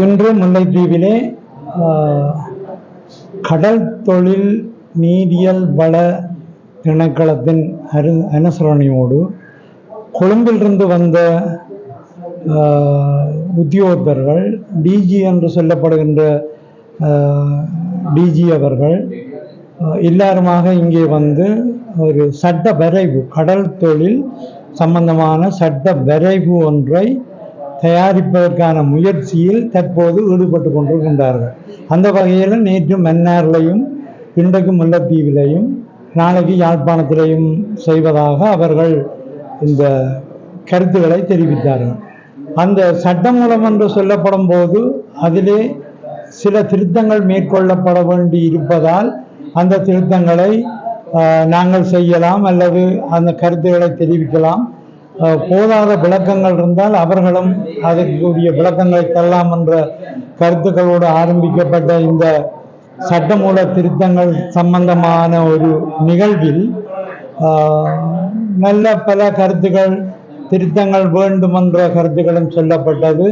இன்று முல்லைத்தீவிலே கடல் தொழில் நீரியல் வள திணைக்களத்தின் அரு அனுசரணையோடு கொழும்பிலிருந்து வந்த உத்தியோகத்தர்கள் டிஜி என்று சொல்லப்படுகின்ற டிஜி அவர்கள் எல்லாருமாக இங்கே வந்து ஒரு சட்ட வரைவு கடல் தொழில் சம்பந்தமான சட்ட வரைவு ஒன்றை தயாரிப்பதற்கான முயற்சியில் தற்போது ஈடுபட்டு கொண்டிருக்கின்றார்கள். அந்த வகையில் நேற்று மன்னார்லையும் இன்றைக்கு முல்லைத்தீவிலையும் நாளைக்கு யாழ்ப்பாணத்திலையும் செய்வதாக அவர்கள் இந்த கருத்துக்களை தெரிவித்தார்கள். அந்த சட்டமூலம் என்று சொல்லப்படும் போது அதிலே சில திருத்தங்கள் மேற்கொள்ளப்பட வேண்டி இருப்பதால் அந்த திருத்தங்களை நாங்கள் செய்யலாம் அல்லது அந்த கருத்துக்களை தெரிவிக்கலாம். போதாத விளக்கங்கள் இருந்தால் அவர்களும் அதற்குரிய விளக்கங்களை தரலாம் என்ற கருத்துக்களோடு ஆரம்பிக்கப்பட்ட இந்த சட்டமூல திருத்தங்கள் சம்பந்தமான ஒரு நிகழ்வில் நல்ல பல கருத்துக்கள் திருத்தங்கள் வேண்டும் என்ற கருத்துக்களும் சொல்லப்பட்டது.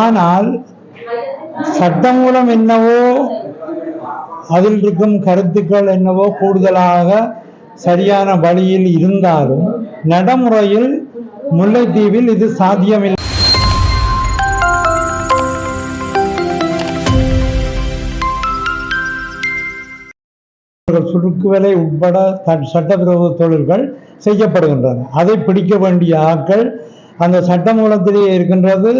ஆனால் சட்டமூலம் என்னவோ அதில் இருக்கும் கருத்துக்கள் என்னவோ கூடுதலாக சரியான வழியில் இருந்தாலும் நடைமுறையில் முல்லைத்தீவில் இது சாத்தியமில்லை. சுருக்குவலை உட்பட சட்டவிரோத தொழில்கள் செய்யப்படுகின்றன. அதை பிடிக்க வேண்டிய ஆட்கள் அந்த சட்டமூலத்திலேயே இருக்கின்றது.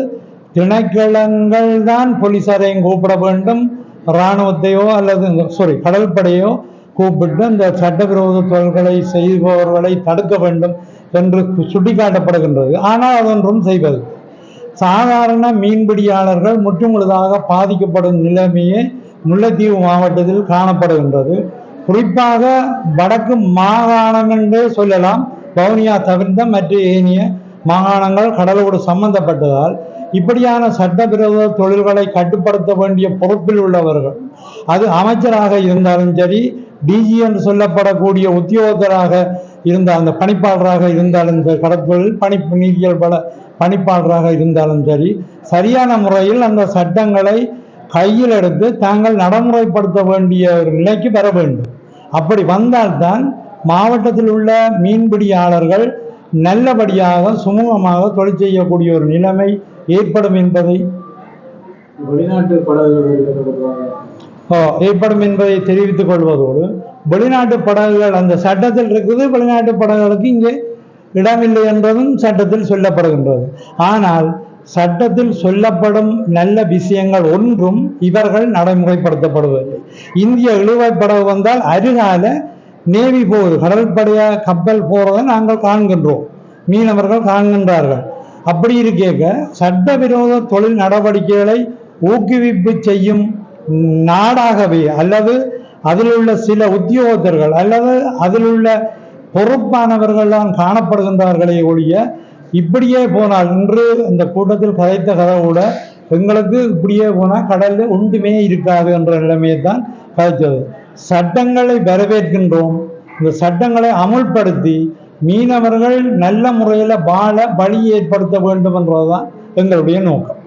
திணைக்களங்கள் தான் போலீசாரையும் கூப்பிட வேண்டும். இராணுவத்தையோ அல்லது சாரி கடற்படையோ கூப்பிட்டு அந்த சட்டவிரோத தொழில்களை செய்பவர்களை தடுக்க வேண்டும் என்று சுட்டிக்காட்டப்படுகின்றது. ஆனால் அதொன்றும் செய்வது சாதாரண மீன்பிடியாளர்கள் முற்றுமுழுதாக பாதிக்கப்படும் நிலைமையே முல்லைத்தீவு மாவட்டத்தில் காணப்படுகின்றது. குறிப்பாக வடக்கு மாகாணம் என்றே சொல்லலாம். வவுனியா தவிர்த்த மற்ற ஏனைய மாகாணங்கள் கடலோடு சம்பந்தப்பட்டதால் இப்படியான சட்டவிரோத தொழில்களை கட்டுப்படுத்த வேண்டிய பொறுப்பில் உள்ளவர்கள் அது அமைச்சராக இருந்தாலும் சரி டிஜி என்று சொல்லப்படக்கூடிய உத்தியோகத்தராக இருந்த அந்த பணிப்பாளராக இருந்தாலும் சரி கடற்தொழில் பணி நீதியல் பல பணிப்பாளராக இருந்தாலும் சரி சரியான முறையில் அந்த சட்டங்களை கையில் எடுத்து தாங்கள் நடைமுறைப்படுத்த வேண்டிய ஒரு நிலைக்கு வர வேண்டும். அப்படி வந்தால்தான் மாவட்டத்தில் உள்ள மீன்பிடியாளர்கள் நல்லபடியாக சுமூகமாக தொழில் செய்யக்கூடிய ஒரு நிலைமை ஏற்படும் என்பதை வெளிநாட்டு படகுகள் ஏற்படும் என்பதை தெரிவித்துக் கொள்வதோடு வெளிநாட்டு படகுகள் அந்த சட்டத்தில் இருக்குது வெளிநாட்டு படகுகளுக்கு இங்கே இடமில்லை என்பதும் சட்டத்தில் சொல்லப்படுகின்றது. ஆனால் சட்டத்தில் சொல்லப்படும் நல்ல விஷயங்கள் ஒன்றும் இவர்கள் நடைமுறைப்படுத்தப்படுவதில்லை. இந்திய இழுவைப் படகு வந்தால் அருகால நேவி போகுது. கடற்படைய கப்பல் போறதை நாங்கள் காண்கின்றோம். மீனவர்கள் காண்கின்றார்கள். அப்படி இருக்கேக்க சட்டவிரோத தொழில் நடவடிக்கைகளை ஊக்குவிப்பு செய்யும் நாடாகவே அல்லது அதில் உள்ள சில உத்தியோகத்தர்கள் அல்லது அதில் உள்ள பொறுப்பானவர்கள் தான் காணப்படுகின்றார்களே ஒழிய இப்படியே போனால் இன்று இந்த கூட்டத்தில் கதைத்த கதை கூட எங்களுக்கு இப்படியே போனால் கடலில் ஒன்றுமே இருக்காது என்ற நிலைமையை தான் கதைத்தது. சட்டங்களை வரவேற்கின்றோம். இந்த சட்டங்களை அமுல்படுத்தி மீனவர்கள் நல்ல முறையில் வாழ வழி ஏற்படுத்த வேண்டும் என்றதுதான் எங்களுடைய நோக்கம்.